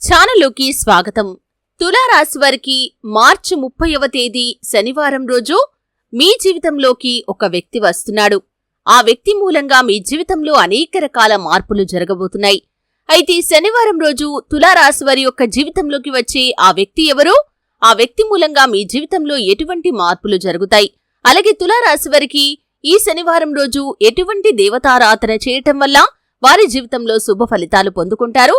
ఛానల్లోకి స్వాగతం. తులారాశి వారికి మార్చి ముప్పైవ తేదీ శనివారం రోజు మీ జీవితంలోకి ఒక వ్యక్తి వస్తున్నాడు. ఆ వ్యక్తి మూలంగా మీ జీవితంలో అనేక రకాల మార్పులు జరగబోతున్నాయి. అయితే శనివారం రోజు తులారాశి వారి యొక్క జీవితంలోకి వచ్చే ఆ వ్యక్తి ఎవరు? ఆ వ్యక్తి మూలంగా మీ జీవితంలో ఎటువంటి మార్పులు జరుగుతాయి? అలాగే తులారాశి వారికి ఈ శనివారం రోజు ఎటువంటి దేవతారాధన చేయటం వల్ల వారి జీవితంలో శుభ ఫలితాలు పొందుకుంటారు?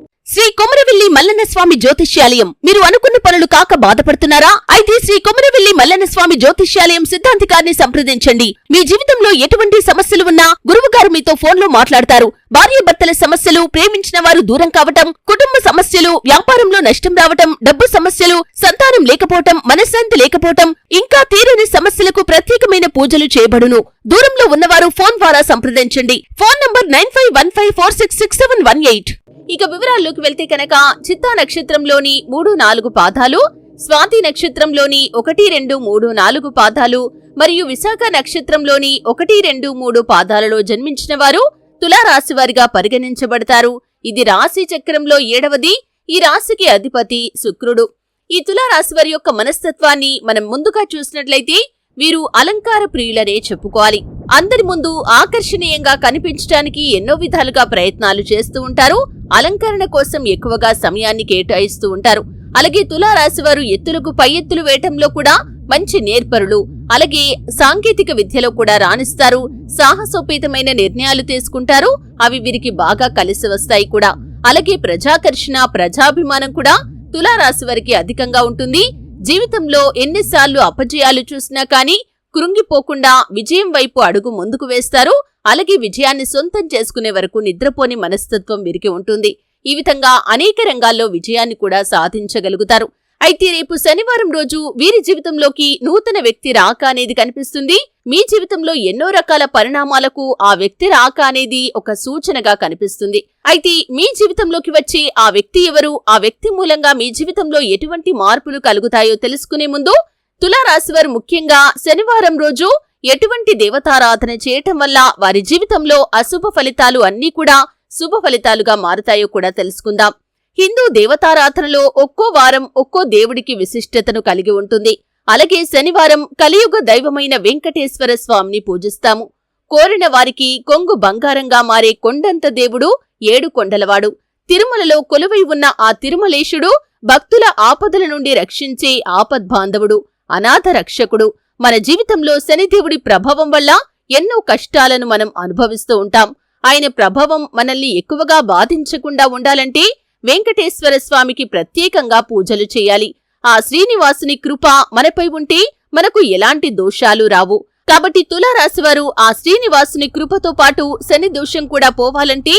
శ్రీ కొమరవెల్లి మల్లన్న స్వామి జ్యోతిష్యాలయం. మీరు అనుకున్న పనులు కాక బాధపడుతున్నారా? అయితే శ్రీ కొమరవెల్లి మల్లన్న స్వామి జ్యోతిష్యాలయం సిద్ధాంతికారిని సంప్రదించండి. మీ జీవితంలో ఎటువంటి సమస్యలు ఉన్నా గురువుగారు మీతో ఫోన్లో మాట్లాడతారు. భార్యాభర్తల సమస్యలు ప్రేమించిన వారు దూరం కావటం కుటుంబ సమస్యలు వ్యాపారంలో నష్టం రావటం డబ్బు సమస్యలు సంతానం లేకపోవటం మనశ్శాంతి లేకపోవటం ఇంకా తీరని సమస్యలకు ప్రత్యేకమైన పూజలు చేయబడును. దూరంలో ఉన్నవారు ఫోన్ ద్వారా సంప్రదించండి. Phone number nine five one five four six six seven one eight. ఇక వివరాల్లోకి వెళ్తే కనుక చిత్తా నక్షత్రంలోని మూడు నాలుగు పాదాలు స్వాతి నక్షత్రంలోని ఒకటి రెండు మూడు నాలుగు పాదాలు మరియు విశాఖ నక్షత్రంలోని ఒకటి రెండు మూడు పాదాలలో జన్మించిన వారు తులారాశి వారిగా పరిగణించబడతారు. ఇది రాశి చక్రంలో ఏడవది. ఈ రాశికి అధిపతి శుక్రుడు. ఈ తులారాశి వారి యొక్క మనస్తత్వాన్ని మనం ముందుగా చూసినట్లయితే వీరు అలంకార ప్రియులనే చెప్పుకోవాలి. అందరి ముందు ఆకర్షణీయంగా కనిపించడానికి ఎన్నో విధాలుగా ప్రయత్నాలు చేస్తూ ఉంటారు. అలంకరణ కోసం ఎక్కువగా సమయాన్ని కేటాయిస్తూ ఉంటారు. అలాగే తులారాశి వారు ఎత్తులకు పై ఎత్తులు వేయటంలో కూడా మంచి నేర్పరులు. అలాగే సాంకేతిక విద్యలో కూడా రాణిస్తారు. సాహసోపేతమైన నిర్ణయాలు తీసుకుంటారు. అవి వీరికి బాగా కలిసి వస్తాయి కూడా. అలాగే ప్రజాకర్షణ ప్రజాభిమానం కూడా తులారాశి వారికి అధికంగా ఉంటుంది. జీవితంలో ఎన్నిసార్లు అపజయాలు చూసినా కానీ కృంగిపోకుండా విజయం వైపు అడుగు ముందుకు వేస్తారు. అలాగే విజయాన్ని సొంతం చేసుకునే వరకు నిద్రపోని మనస్తత్వం వీరికి ఉంటుంది. ఈ విధంగా అనేక రంగాల్లో విజయాన్ని కూడా సాధించగలుగుతారు. అయితే రేపు శనివారం రోజు వీరి జీవితంలోకి నూతన వ్యక్తి రాక అనేది కనిపిస్తుంది. మీ జీవితంలో ఎన్నో రకాల పరిణామాలకు ఆ వ్యక్తి రాక అనేది ఒక సూచనగా కనిపిస్తుంది. అయితే మీ జీవితంలోకి వచ్చే ఆ వ్యక్తి ఎవరు? ఆ వ్యక్తి మూలంగా మీ జీవితంలో ఎటువంటి మార్పులు కలుగుతాయో తెలుసుకునే ముందు తులారాశివారు ముఖ్యంగా శనివారం రోజు ఎటువంటి దేవతారాధన చేయటం వల్ల వారి జీవితంలో అశుభ ఫలితాలు అన్నీ కూడా శుభ ఫలితాలుగా మారుతాయో కూడా తెలుసుకుందాం. హిందూ దేవతారాధనలో ఒక్కో వారం ఒక్కో దేవుడికి విశిష్టతను కలిగి ఉంటుంది. అలాగే శనివారం కలియుగ దైవమైన వెంకటేశ్వర స్వామిని పూజిస్తాము. కోరిన వారికి కొంగు బంగారంగా మారే కొండంత దేవుడు ఏడు కొండలవాడు. తిరుమలలో కొలువై ఉన్న ఆ తిరుమలేశుడు భక్తుల ఆపదల నుండి రక్షించే ఆపద్బాంధవుడు అనాథ రక్షకుడు. మన జీవితంలో శనిదేవుడి ప్రభావం వల్ల ఎన్నో కష్టాలను మనం అనుభవిస్తూ ఉంటాం. ఆయన ప్రభావం మనల్ని ఎక్కువగా బాధించకుండా ఉండాలంటే వెంకటేశ్వర స్వామికి ప్రత్యేకంగా పూజలు చేయాలి. ఆ శ్రీనివాసుని కృప మనపై ఉంటే మనకు ఎలాంటి దోషాలు రావు. కాబట్టి తులారాశివారు ఆ శ్రీనివాసుని కృపతో పాటు శని దోషం కూడా పోవాలంటే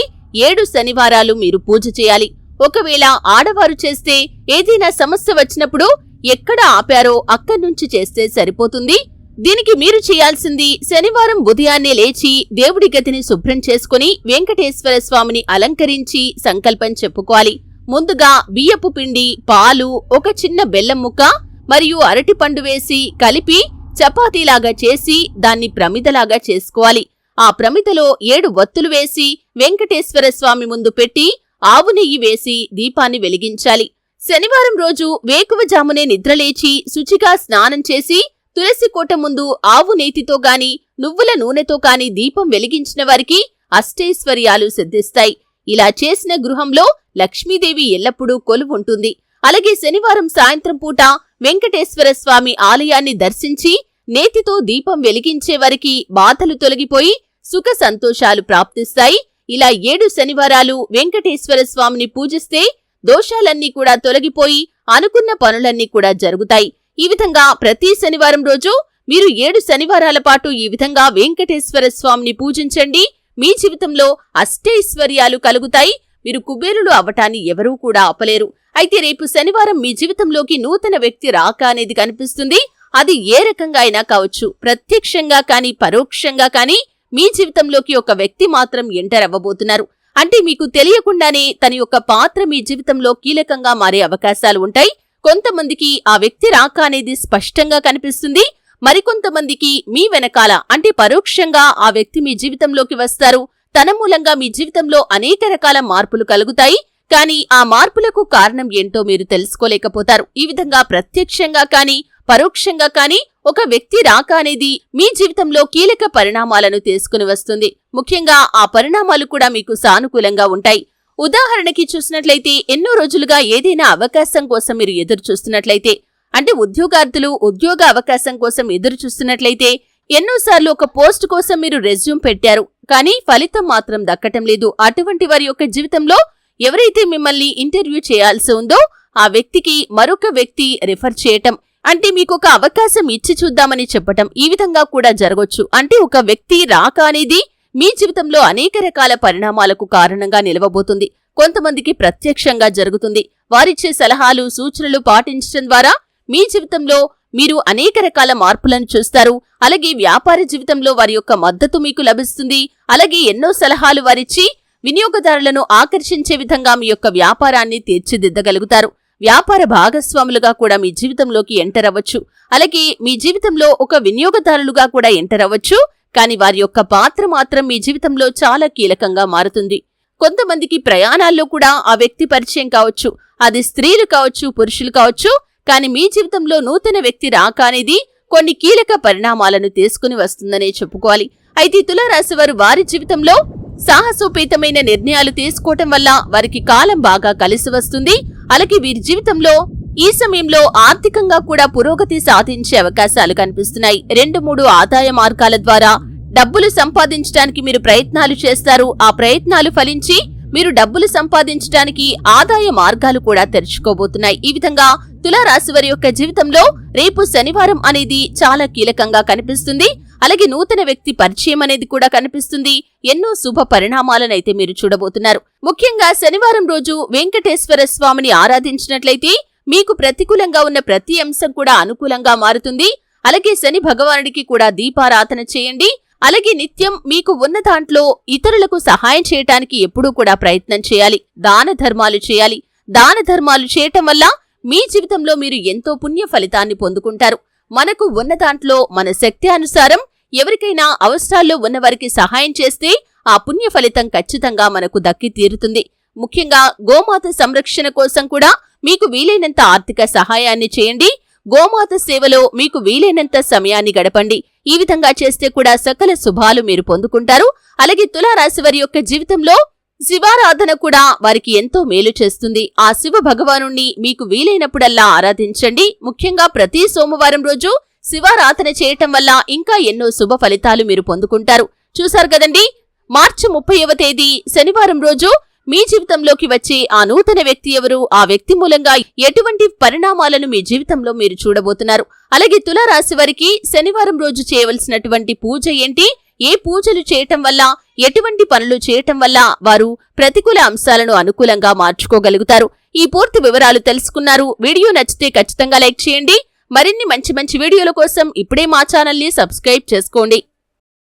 ఏడు శనివారాలు మీరు పూజ చేయాలి. ఒకవేళ ఆడవారు చేస్తే ఏదైనా సమస్య వచ్చినప్పుడు ఎక్కడ ఆపారో అక్కడ్నుంచి చేస్తే సరిపోతుంది. దీనికి మీరు చేయాల్సింది శనివారం ఉదయాన్నే లేచి దేవుడి గదిని శుభ్రం చేసుకుని వెంకటేశ్వర స్వామిని అలంకరించి సంకల్పం చెప్పుకోవాలి. ముందుగా బియ్యపు పిండి పాలు ఒక చిన్న బెల్లం ముక్క మరియు అరటిపండు వేసి కలిపి చపాతీలాగా చేసి దాన్ని ప్రమిదలాగా చేసుకోవాలి. ఆ ప్రమిదలో ఏడు వత్తులు వేసి వెంకటేశ్వర స్వామి ముందు పెట్టి ఆవు నెయ్యి వేసి దీపాన్ని వెలిగించాలి. శనివారం రోజు వేకువజామునే నిద్రలేచి శుచిగా స్నానం చేసి తులసి కోట ముందు ఆవు నేతితో గాని నువ్వుల నూనెతో కాని దీపం వెలిగించిన వారికి అష్టైశ్వర్యాలు సిద్ధిస్తాయి. ఇలా చేసిన గృహంలో లక్ష్మీదేవి ఎల్లప్పుడూ కొలువుంటుంది అలాగే శనివారం సాయంత్రం పూట వెంకటేశ్వర స్వామి ఆలయాన్ని దర్శించి నేతితో దీపం వెలిగించే వారికి బాధలు తొలగిపోయి సుఖ సంతోషాలు ప్రాప్తిస్తాయి. ఇలా ఏడు శనివారాలు వెంకటేశ్వర స్వామిని పూజిస్తే దోషాలన్నీ కూడా తొలగిపోయి అనుకున్న పనులన్నీ కూడా జరుగుతాయి. ఈ విధంగా ప్రతి శనివారం రోజు మీరు ఏడు శనివారాల పాటు ఈ విధంగా వెంకటేశ్వర స్వామిని పూజించండి. మీ జీవితంలో అష్టైశ్వర్యాలు కలుగుతాయి. మీరు కుబేరులు అవటాన్ని ఎవరూ కూడా ఆపలేరు. అయితే రేపు శనివారం మీ జీవితంలోకి నూతన వ్యక్తి రాక అనేది కనిపిస్తుంది. అది ఏ రకంగా అయినా కావచ్చు. ప్రత్యక్షంగా కాని పరోక్షంగా కాని మీ జీవితంలోకి ఒక వ్యక్తి మాత్రం ఎంటర్ అవ్వబోతున్నారు. అంటే మీకు తెలియకుండానే తన యొక్క పాత్ర మీ జీవితంలో కీలకంగా మారే అవకాశాలు ఉంటాయి. కొంతమందికి ఆ వ్యక్తి రాక అనేది స్పష్టంగా కనిపిస్తుంది. మరికొంతమందికి మీ వెనకాల అంటే పరోక్షంగా ఆ వ్యక్తి మీ జీవితంలోకి వస్తారు. తన మూలంగా మీ జీవితంలో అనేక రకాల మార్పులు కలుగుతాయి. కానీ ఆ మార్పులకు కారణం ఏంటో మీరు తెలుసుకోలేకపోతారు. ఈ విధంగా ప్రత్యక్షంగా కానీ పరోక్షంగా కానీ ఒక వ్యక్తి రాక అనేది మీ జీవితంలో కీలక పరిణామాలను తీసుకుని వస్తుంది. ముఖ్యంగా ఆ పరిణామాలు కూడా మీకు సానుకూలంగా ఉంటాయి. ఉదాహరణకి చూసినట్లయితే ఎన్నో రోజులుగా ఏదైనా అవకాశం కోసం మీరు ఎదురు చూస్తున్నట్లయితే అంటే ఉద్యోగార్థులు ఉద్యోగ అవకాశం కోసం ఎదురు చూస్తున్నట్లయితే ఎన్నోసార్లు ఒక పోస్ట్ కోసం మీరు రెజ్యూమ్ పెట్టారు కానీ ఫలితం మాత్రం దక్కటం లేదు. అటువంటి వారి యొక్క జీవితంలో ఎవరైతే మిమ్మల్ని ఇంటర్వ్యూ చేయాల్సి ఉందో ఆ వ్యక్తికి మరొక వ్యక్తి రిఫర్ చేయటం అంటే మీకు ఒక అవకాశం ఇచ్చి చూద్దామని చెప్పటం ఈ విధంగా కూడా జరగొచ్చు. అంటే ఒక వ్యక్తి రాక అనేది మీ జీవితంలో అనేక రకాల పరిణామాలకు కారణంగా నిలవబోతుంది. కొంతమందికి ప్రత్యక్షంగా జరుగుతుంది. వారిచ్చే సలహాలు సూచనలు పాటించడం ద్వారా మీ జీవితంలో మీరు అనేక రకాల మార్పులను చూస్తారు. అలాగే వ్యాపార జీవితంలో వారి యొక్క మద్దతు మీకు లభిస్తుంది. అలాగే ఎన్నో సలహాలు వారిచ్చి వినియోగదారులను ఆకర్షించే విధంగా మీ యొక్క వ్యాపారాన్ని తీర్చిదిద్దగలుగుతారు. వ్యాపార భాగస్వాములుగా కూడా మీ జీవితంలోకి ఎంటర్ అవ్వచ్చు. అలాగే మీ జీవితంలో ఒక వినియోగదారులుగా కూడా ఎంటర్ అవ్వచ్చు. కానీ వారి యొక్క పాత్ర మాత్రం మీ జీవితంలో చాలా కీలకంగా మారుతుంది. కొంతమందికి ప్రయాణాల్లో కూడా ఆ వ్యక్తి పరిచయం కావచ్చు అది స్త్రీలు కావచ్చు పురుషులు కావచ్చు కానీ మీ జీవితంలో నూతన వ్యక్తి రాక అనేది కొన్ని కీలక పరిణామాలను తీసుకుని వస్తుందనే చెప్పుకోవాలి. అయితే తులారాశి వారు వారి జీవితంలో సాహసోపేతమైన నిర్ణయాలు తీసుకోవటం వల్ల వారికి కాలం బాగా కలిసి వస్తుంది. అలాగే వీరి జీవితంలో ఈ సమయంలో ఆర్థికంగా కూడా పురోగతి సాధించే అవకాశాలు కనిపిస్తున్నాయి. రెండు మూడు ఆదాయ మార్గాల ద్వారా డబ్బులు సంపాదించడానికి మీరు ప్రయత్నాలు చేస్తారు. ఆ ప్రయత్నాలు ఫలించి మీరు డబ్బులు సంపాదించడానికి ఆదాయ మార్గాలు కూడా తెరుచుకోబోతున్నాయి. ఈ విధంగా తులారాశి వారి యొక్క జీవితంలో రేపు శనివారం అనేది చాలా కీలకంగా కనిపిస్తుంది. అలాగే నూతన వ్యక్తి పరిచయం అనేది కూడా కనిపిస్తుంది. ఎన్నో శుభ పరిణామాలనైతే మీరు చూడబోతున్నారు. ముఖ్యంగా శనివారం రోజు వెంకటేశ్వర స్వామిని ఆరాధించినట్లయితే మీకు ప్రతికూలంగా ఉన్న ప్రతి అంశం కూడా అనుకూలంగా మారుతుంది. అలాగే శని భగవానుడికి కూడా దీపారాధన చేయండి. అలాగే నిత్యం మీకు ఉన్న దాంట్లో ఇతరులకు సహాయం చేయటానికి ఎప్పుడూ కూడా ప్రయత్నం చేయాలి. దాన ధర్మాలు చేయాలి. దాన ధర్మాలు చేయటం వల్ల మీ జీవితంలో మీరు ఎంతో పుణ్య ఫలితాన్ని పొందుకుంటారు. మనకు ఉన్న దాంట్లో మన శక్తి అనుసారం ఎవరికైనా అవసరాల్లో ఉన్నవారికి సహాయం చేస్తే ఆ పుణ్య ఫలితం ఖచ్చితంగా మనకు దక్కి తీరుతుంది. ముఖ్యంగా గోమాత సంరక్షణ కోసం కూడా మీకు వీలైనంత ఆర్థిక సహాయాన్ని చేయండి. గోమాత సేవలో మీకు వీలైనంత సమయాన్ని గడపండి. ఈ విధంగా చేస్తే కూడా సకల శుభాలు మీరు పొందుకుంటారు. అలాగే తులారాశి వారి యొక్క జీవితంలో శివారాధన కూడా వారికి ఎంతో మేలు చేస్తుంది. ఆ శివ భగవాను మీకు వీలైనప్పుడల్లా ఆరాధించండి. ముఖ్యంగా ప్రతి సోమవారం రోజు శివారాధన చేయటం వల్ల ఇంకా ఎన్నో శుభ ఫలితాలు మీరు పొందుకుంటారు. చూశారు కదండి? మార్చి ముప్పైవ తేదీ శనివారం రోజు మీ జీవితంలోకి వచ్చే ఆ నూతన వ్యక్తి ఎవరు? ఆ వ్యక్తి మూలంగా ఎటువంటి పరిణామాలను మీ జీవితంలో మీరు చూడబోతున్నారు? అలాగే తులారాశి వారికి శనివారం రోజు చేయవలసినటువంటి పూజ ఏంటి? ఏ పూజలు చేయటం వల్ల ఎటువంటి పనులు చేయటం వల్ల వారు ప్రతికూల అంశాలను అనుకూలంగా మార్చుకోగలుగుతారు? ఈ పూర్తి వివరాలు తెలుసుకున్నారు. వీడియో నచ్చితే ఖచ్చితంగా లైక్ చేయండి. మరిన్ని మంచి మంచి వీడియోల కోసం ఇప్పుడే మా ఛానల్ని సబ్స్క్రైబ్ చేసుకోండి.